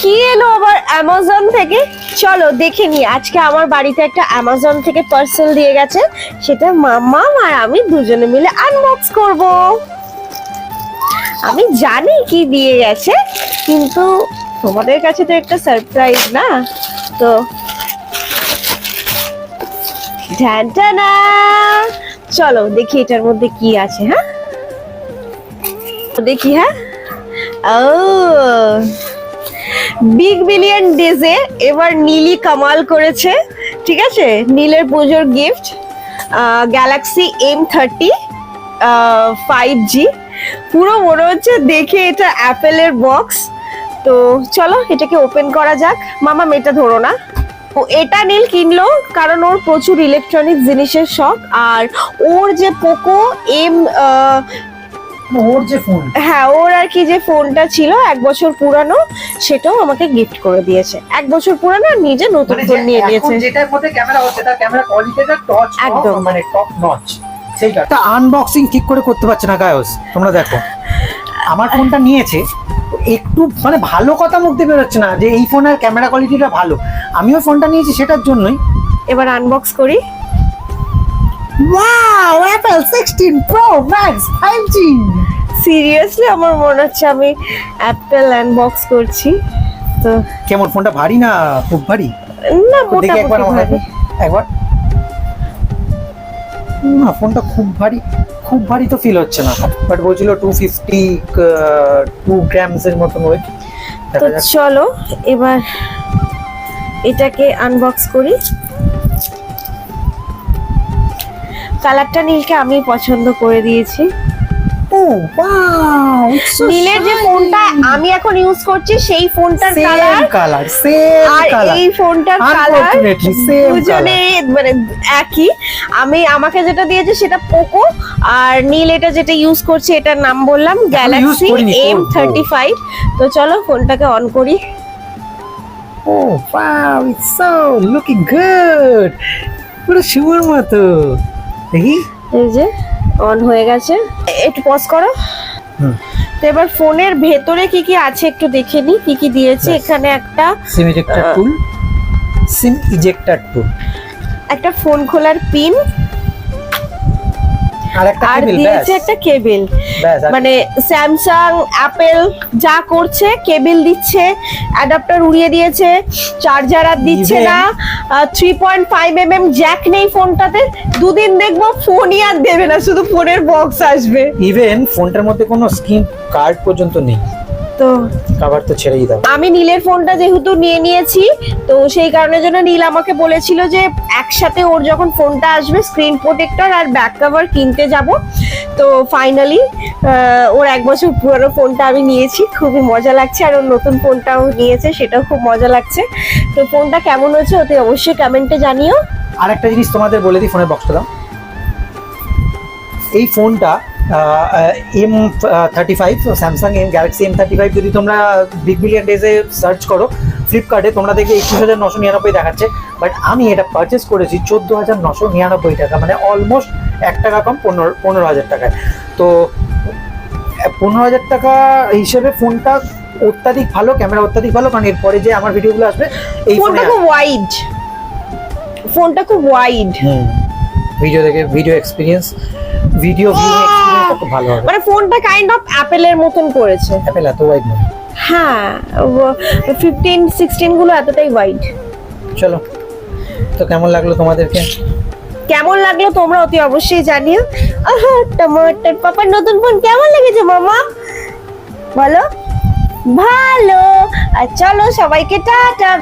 কি এলো আবার অ্যামাজন থেকে? চলো দেখে নি আজকে আমার বাড়িতে একটা অ্যামাজন থেকে পার্সেল দিয়ে গেছে। সেটা মাম্মা আর আমি দুজনে মিলে আনবক্স করব। আমি জানি কি দিয়ে গেছে, কিন্তু তোমাদের কাছে তো একটা সারপ্রাইজ না? তো চলো দেখি এটার মধ্যে কি আছে হ্যাঁ? দেখি হ্যাঁ? ও! বিগ বিলিয়ন ডেজে এবার নীলি কামাল করেছে, ঠিক আছে? নীলের পুজোর gift Galaxy M thirty five G পুরো মনে হচ্ছে দেখে এটা অ্যাপেলের বক্স তো চলো, এটাকে ওপেন করা যাক। মামা মেটা ধরো না। ও, এটা নীল কিনলো কারণ ওর প্রচুর ইলেকট্রনিক জিনিসের শখ। আর ওর যে পোকো এম ওর যে ফোন হ্যাঁ ওর আর কি যে ফোনটা ছিল এক বছর পুরানো সেটাও আমাকে গিফট করে দিয়েছে। এক বছর পুরানো আর নিজে নতুন মানে ফোন নিয়ে এখন নিয়েছে। যেটার মধ্যে ক্যামেরা হচ্ছে তার ক্যামেরা কোয়ালিটিটা টচ একদম। মানে টপ নচ সেইটা তা আনবক্সিং ঠিক করে করতে পারছে না গায়স তোমরা দেখো। আমার ফোনটা নিয়েছে একটু মানে ভালো কথা মুখ দিয়ে বেরোচ্ছে না যে এই ফোনের ক্যামেরা কোয়ালিটিটা ভালো। আমিও ফোনটা নিয়েছি সেটার জন্যই। এবার আনবক্স করি। Wow Apple 16 pro max 5G seriously আমার মনে হচ্ছে আমি অ্যাপেল আনবক্স করছি। তো কেমন ফোনটা ভারী না খুব ভারী? না একবার মোটামুটি হাতে। একবার। না ফোনটা খুব ভারী খুব ভারী তো ফিল হচ্ছে না। বাট বলছিল টু ফিফটি টু গ্রামস এর মতন ওয়েট তো চলো এবার এটাকে আনবক্স করি। কালারটা নীলকে আমি পছন্দ করে দিয়েছি। নীলের যে ফোনটা আমি এখন ইউজ করছি সেই ফোনটার কালার কালার আর এই ফোনটার কালার দুজনে মানে একই। আমি আমাকে যেটা দিয়েছে সেটা পোকো আর নীল এটা যেটা ইউজ করছে এটার নাম বললাম গ্যালাক্সি এম থার্টি ফাইভ তো চলো ফোনটাকে অন করি। ও wow it's so looking good পুরো শুয়োর মতো। দেখি। এই যে অন হয়ে গেছে। একটু পজ করো। তো এবার ফোনের ভেতরে কি কি আছে একটু দেখে নি কি কি দিয়েছে। এখানে একটা সিম ইজেক্টর টুল সিম ইজেক্টর টুল একটা ফোন খোলার পিন আর দিয়েছে একটা কেবেল। মানে স্যামসাং অ্যাপেল যা করছে কেবিল দিচ্ছে অ্যাডাপ্টার উড়িয়ে দিয়েছে চার্জার আর দিচ্ছে না three point five M M jack নেই ফোনটাতে দুদিন দেখব ফোনই আর দেবে না শুধু ফোনের বক্স আসবে। ইভেন ফোনটার মধ্যে কোনো স্ক্রিন কার্ড পর্যন্ত নেই। তো কভার তো ছেড়েই দাও। আমি নীলের ফোনটা যেহেতু নিয়ে নিয়েছি তো সেই কারণের জন্য নীল আমাকে বলেছিল যে একসাথে ওর যখন ফোনটা আসবে স্ক্রিন প্রোটেক্টর আর ব্যাক কভার কিনতে যাব। তো ফাইনালি ওর এক বছর পুরনো ফোনটা আমি নিয়েছি খুবই মজা লাগছে। আর ওর নতুন ফোনটাও নিয়েছে সেটাও খুব মজা লাগছে। তো ফোনটা কেমন হয়েছে ওতে অবশ্যই কমেন্টে জানিও। আর একটা জিনিস তোমাদের বলে দিই ফোনের বক্সটা দাও। এই ফোনটা M thirty five Samsung M Galaxy M thirty five যদি তোমরা বিগ বিলিয়ন ডেজে সার্চ করো ফ্লিপকার্টে তোমরা দেখবে একুশ হাজার নশো নিরানব্বই দেখাচ্ছে। বাট আমি এটা পারচেস করেছি চোদ্দ হাজার নশো নিরানব্বই টাকা মানে অলমোস্ট এক টাকা কম পনেরো পনেরো হাজার টাকায়। তো পনেরো হাজার টাকা হিসেবে ফোনটা অত্যাধিক ভালো ক্যামেরা অত্যাধিক ভালো কারণ এরপরে যে আমার ভিডিওগুলো আসবে এই ফোনটা খুব ওয়াইড ফোনটা খুব ওয়াইড ভিডিও দেখে ভিডিও এক্সপিরিয়েন্স ভিডিও এক্সপিরিয়েন্সটা খুব ভালো হবে। মানে ফোনটা কাইন্ড অফ অ্যাপেলের মতন করেছে। অ্যাপেল এত ওয়াইড নয়। হ্যাঁ ফিফটিন সিক্সটিনগুলো এতটাই ওয়াইড চলো তো কেমন লাগল তোমাদেরকে? কেমন লাগল তোমরা অতি অবশ্যই জানিও। আহা টমাটার পাপার নতুন ফোন কেমন লেগেছে মামা? বলো। ভালো। আর চলো সবাইকে টাটা।